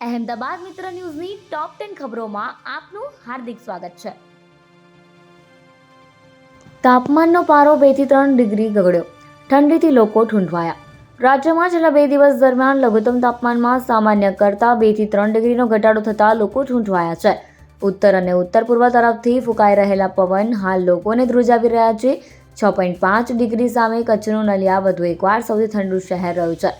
અહેમદાબાદ મિત્ર ન્યૂઝની top ten ખબરોમાં આપનું હાર્દિક સ્વાગત છે. તાપમાનનો પારો બેથી ત્રણ ડિગ્રી ગગડ્યો. ઠંડીથી લોકો ઠૂંઠવાયા. રાજ્યમાં છેલ્લા બે દિવસ દરમિયાન લઘુત્તમ તાપમાનમાં સામાન્ય કરતાં બેથી ત્રણ ડિગ્રીનો ઘટાડો થતાં લોકો ઠૂંઠવાયા છે. ઉત્તર અને ઉત્તર પૂર્વ તરફથી ફૂંકાઈ રહેલા પવન હાલ લોકોને ધ્રુજાવી રહ્યા છે. છ પોઈન્ટ પાંચ ડિગ્રી સામે કચ્છનું નલિયા વધુ એકવાર સૌથી ઠંડુ શહેર રહ્યું છે.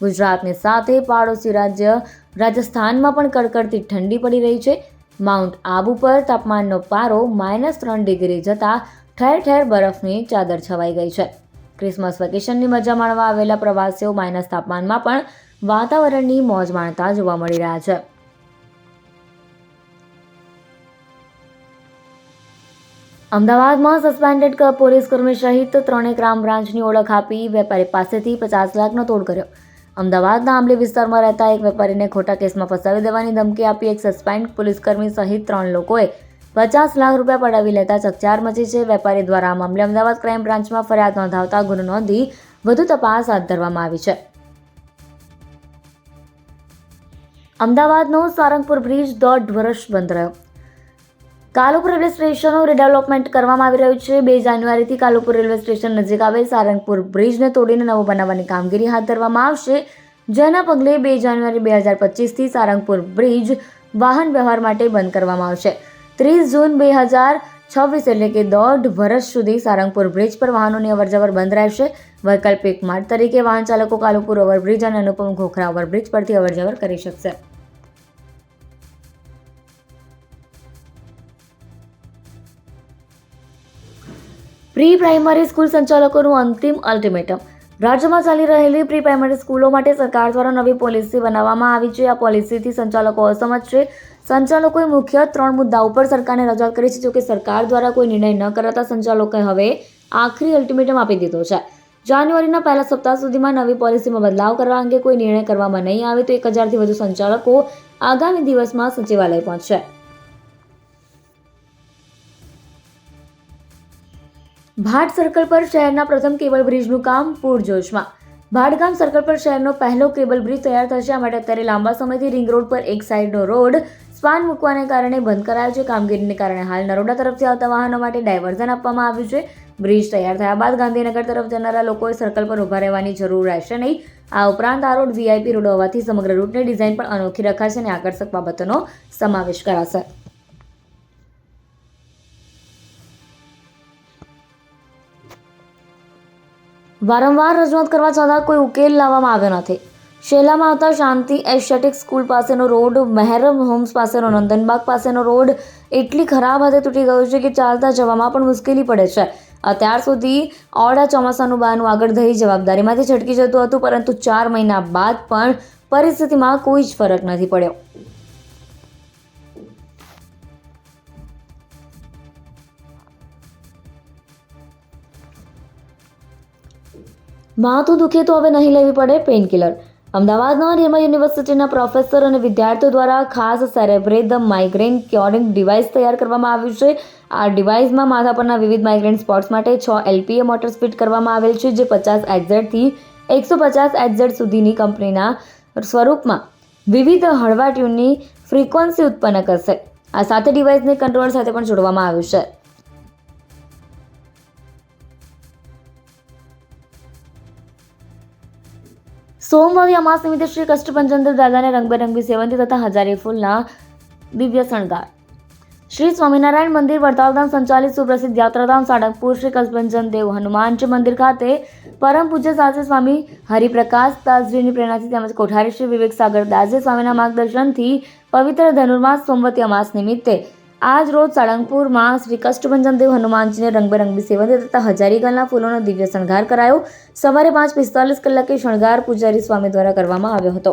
ગુજરાતની સાથે પાડોશી રાજ્ય રાજસ્થાનમાં પણ કડકડતી ઠંડી પડી રહી છે. માઉન્ટ આબુ પર તાપમાનનો પારો માઇનસ ત્રણ ડિગ્રી જતાં ઠેર ઠેર બરફની ચાદર છવાઈ ગઈ છે. ક્રિસમસ વેકેશનની મજા માણવા આવેલા પ્રવાસીઓ માઇનસ તાપમાનમાં પણ વાતાવરણની મોજ માણતા જોવા મળી રહ્યા છે. અમદાવાદમાં સસ્પેન્ડેડ પોલીસ કર્મી સહિત ત્રણેક ક્રાઇમ બ્રાન્ચની ઓળખ આપી વેપારી પાસેથી પચાસ લાખનો તોડ કર્યો. અમદાવાદના આંબલી વિસ્તારમાં રહેતા એક વેપારીને ખોટા કેસમાં ફસાવી દેવાની ધમકી આપી એક સસ્પેન્ડ પોલીસકર્મી સહિત ત્રણ લોકોએ પચાસ લાખ રૂપિયા પડાવી લેતા ચકચાર મચી છે. વેપારી દ્વારા આ મામલે અમદાવાદ ક્રાઇમ બ્રાન્ચમાં ફરિયાદ નોંધાવતા ગુનો નોંધી વધુ તપાસ હાથ ધરવામાં આવી છે. અમદાવાદનો સારંગપુર બ્રિજ દોઢ વર્ષ બંધ રહ્યો. કાલુપુર રેલવે સ્ટેશનનું રીડેવલપમેન્ટ કરવામાં આવી રહ્યું છે. બે જાન્યુઆરીથી કાલુપુર રેલવે સ્ટેશન નજીક આવેલ સારંગપુર બ્રિજને તોડીને નવો બનાવવાની કામગીરી હાથ ધરવામાં આવશે. જેના પગલે બે જાન્યુઆરી બે હજાર પચીસથી સારંગપુર બ્રિજ વાહન વ્યવહાર માટે બંધ કરવામાં આવશે. ત્રીસ જૂન બે હજાર છવ્વીસ એટલે કે દોઢ વર્ષ સુધી સારંગપુર બ્રિજ પર વાહનોની અવરજવર બંધ રહેશે. વૈકલ્પિક માર્ગ તરીકે વાહન ચાલકો કાલુપુર ઓવરબ્રિજ અને અનુપમ ખોખરા ઓવરબ્રિજ પરથી અવરજવર કરી શકશે. પ્રી પ્રાઇમરી સ્કૂલ સંચાલકોનું અંતિમ અલ્ટિમેટમ. રાજ્યમાં ચાલી રહેલી પ્રી પ્રાઇમરી સ્કૂલો માટે સરકાર દ્વારા નવી પોલિસી બનાવવામાં આવી છે. આ પોલિસીથી સંચાલકો અસમત છે. સંચાલકોએ મુખ્ય ત્રણ મુદ્દા ઉપર સરકારને રજૂઆત કરી છે. જોકે સરકાર દ્વારા કોઈ નિર્ણય ન કરાતા સંચાલકોએ હવે આખરી અલ્ટિમેટમ આપી દીધો છે. જાન્યુઆરીના પહેલા સપ્તાહ સુધીમાં નવી પોલિસીમાં બદલાવ કરવા અંગે કોઈ નિર્ણય કરવામાં નહીં આવે તો એક હજારથી વધુ સંચાલકો આગામી દિવસમાં સચિવાલય પહોંચશે. ભાટ સર્કલ પર શહેરના પ્રથમ કેબલ બ્રિજનું કામ પૂરજોશમાં. ભાટગામ સર્કલ પર શહેરનો પહેલો કેબલ બ્રિજ તૈયાર થશે. આ માટે અત્યારે લાંબા સમયથી રિંગ રોડ પર એક સાઈડનો રોડ સ્પાન મૂકવાને કારણે બંધ કરાયો છે. કામગીરીને કારણે હાલ નરોડા તરફથી આવતા વાહનો માટે ડાયવર્ઝન આપવામાં આવ્યું છે. બ્રિજ તૈયાર થયા બાદ ગાંધીનગર તરફ જનારા લોકોએ સર્કલ પર ઊભા રહેવાની જરૂર રહેશે નહીં. આ ઉપરાંત આ રોડ વીઆઈપી રોડ હોવાથી સમગ્ર રૂટની ડિઝાઇન પણ અનોખી રખાશે અને આકર્ષક બાબતોનો સમાવેશ કરાશે. વારંવાર રજૂઆત કરવા છતાં કોઈ ઉકેલ લાવવામાં આવ્યો નથી. શેલામાં આવતા શાંતિ એશિયાટિક સ્કૂલ પાસેનો રોડ મહેરમ હોમ્સ પાસેનો, નંદનબાગ પાસેનો રોડ એટલી ખરાબ હાથે તૂટી ગયો છે કે ચાલતા જવામાં પણ મુશ્કેલી પડે છે. અત્યાર સુધી ઓરડા ચોમાસાનું બહારનું આગળ ધરી જવાબદારીમાંથી છટકી જતું હતું, પરંતુ ચાર મહિના બાદ પણ પરિસ્થિતિમાં કોઈ જ ફરક નથી પડ્યો. માથું દુખે તો હવે નહીં લેવી પડે પેઇનકિલર અમદાવાદના રેમા યુનિવર્સિટીના પ્રોફેસર અને વિદ્યાર્થીઓ દ્વારા ખાસ સેરેબ્રેધમ માઇગ્રેન ક્યોરિંગ ડિવાઇસ તૈયાર કરવામાં આવ્યું છે. આ ડિવાઇસમાં માથા પરના વિવિધ માઇગ્રેન સ્પોટ્સ માટે છ એલપીએ મોટર્સ ફિટ કરવામાં આવેલ છે, જે પચાસ એક્ઝેટથી એકસો પચાસ એક્ઝેટ સુધીની કંપનીના સ્વરૂપમાં વિવિધ હળવા ટ્યુનની ફ્રીક્વન્સી ઉત્પન્ન કરશે. આ સાથે ડિવાઇસને કંટ્રોલ સાથે પણ જોડવામાં આવ્યું છે. સોમવારે અમાસ નિમિત્તે શ્રી કષ્ટભંજનદેવ દાદાને રંગબેરંગી સેવંતી તથા હજારી ફૂલના દિવ્ય શણગાર. શ્રી સ્વામિનારાયણ મંદિર, વડતાલધામ સંચાલિત સુપ્રસિદ્ધ યાત્રાધામ સાળંગપુર શ્રી કષ્ટભંજન દેવ હનુમાનજી મંદિર ખાતે પરમ પૂજ્ય સાથે સ્વામી હરિપ્રકાશ દાસજીની પ્રેરણાથી તેમજ કોઠારી શ્રી વિવેક સાગર દાસજી સ્વામીના માર્ગદર્શનથી પવિત્ર ધનુર્માસ સોમવતી અમાસ નિમિત્તે આજ રોજ સાળંગપુરમાં શ્રી કષ્ટભંજનદેવ હનુમાનજીને રંગબેરંગી સેવન તથા હજારીગલના ફૂલોનો દિવ્ય શણગાર કરાયો. સવારે પાંચ પિસ્તાલીસ કલાકે શણગાર પૂજારી સ્વામી દ્વારા કરવામાં આવ્યો હતો.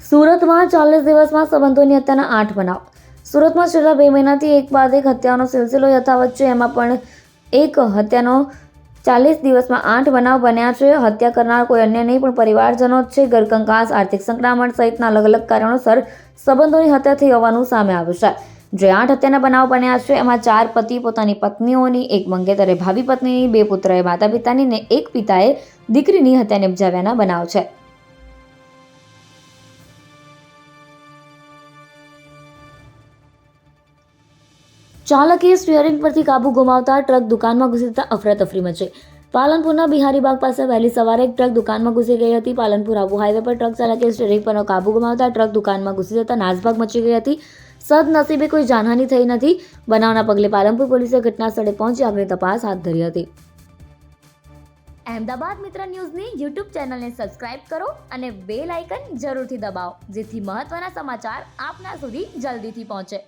સુરતમાં ચાલીસ દિવસમાં સંબંધોની હત્યાના આઠ બનાવ. સુરતમાં છેલ્લા બે મહિનાથી એક બાદ એક હત્યાનો સિલસિલો યથાવત છે. એમાં પણ એક હત્યાનો ચાલીસ દિવસમાં આઠ બનાવ બન્યા છે. હત્યા કરનાર કોઈ અન્ય નહીં, પણ પરિવારજનો જ છે. ઘરકંકાસ, આર્થિક સંક્રમણ સહિતના અલગ અલગ કારણોસર સંબંધોની હત્યા થઈ હોવાનું સામે આવ્યું છે. જે આઠ હત્યાના બનાવ બન્યા છે, એમાં ચાર પતિ પોતાની પત્નીઓની, એક મંગેતરે ભાવિ પત્નીની, બે પુત્રએ માતા પિતાની ને એક પિતાએ દીકરીની હત્યા નિપજાવ્યાના બનાવ છે. ચાલકે સ્ટિયરિંગ પરથી કાબુ ગુમાવતા ટ્રક દુકાનમાં ઘૂસી જતા અફરાતફરી મચી પાલનપુરના બિહારીબાગ પાસે વહેલી સવારે એક ટ્રક દુકાનમાં ઘૂસી ગઈ હતી. પાલનપુર આબુ હાઈવે પર ટ્રક ચાલકે સ્ટિયરિંગ પરનો કાબુ ગુમાવતા ટ્રક દુકાનમાં ઘૂસી જતા નાસભાગ મચી ગઈ હતી. સદનસીબે કોઈ જાનહાની થઈ નથી. બનાવના પગલે પાલનપુર પોલીસે ઘટના સ્થળે પહોંચી આગળની તપાસ હાથ ધરી હતી. અમદાવાદ મિત્ર ન્યૂઝની યુટ્યુબ ચેનલને સબસ્ક્રાઇબ કરો અને બેલ આઇકન જરૂરથી દબાવો, જેથી મહત્ત્વના સમાચાર આપના સુધી જલ્દીથી પહોંચે.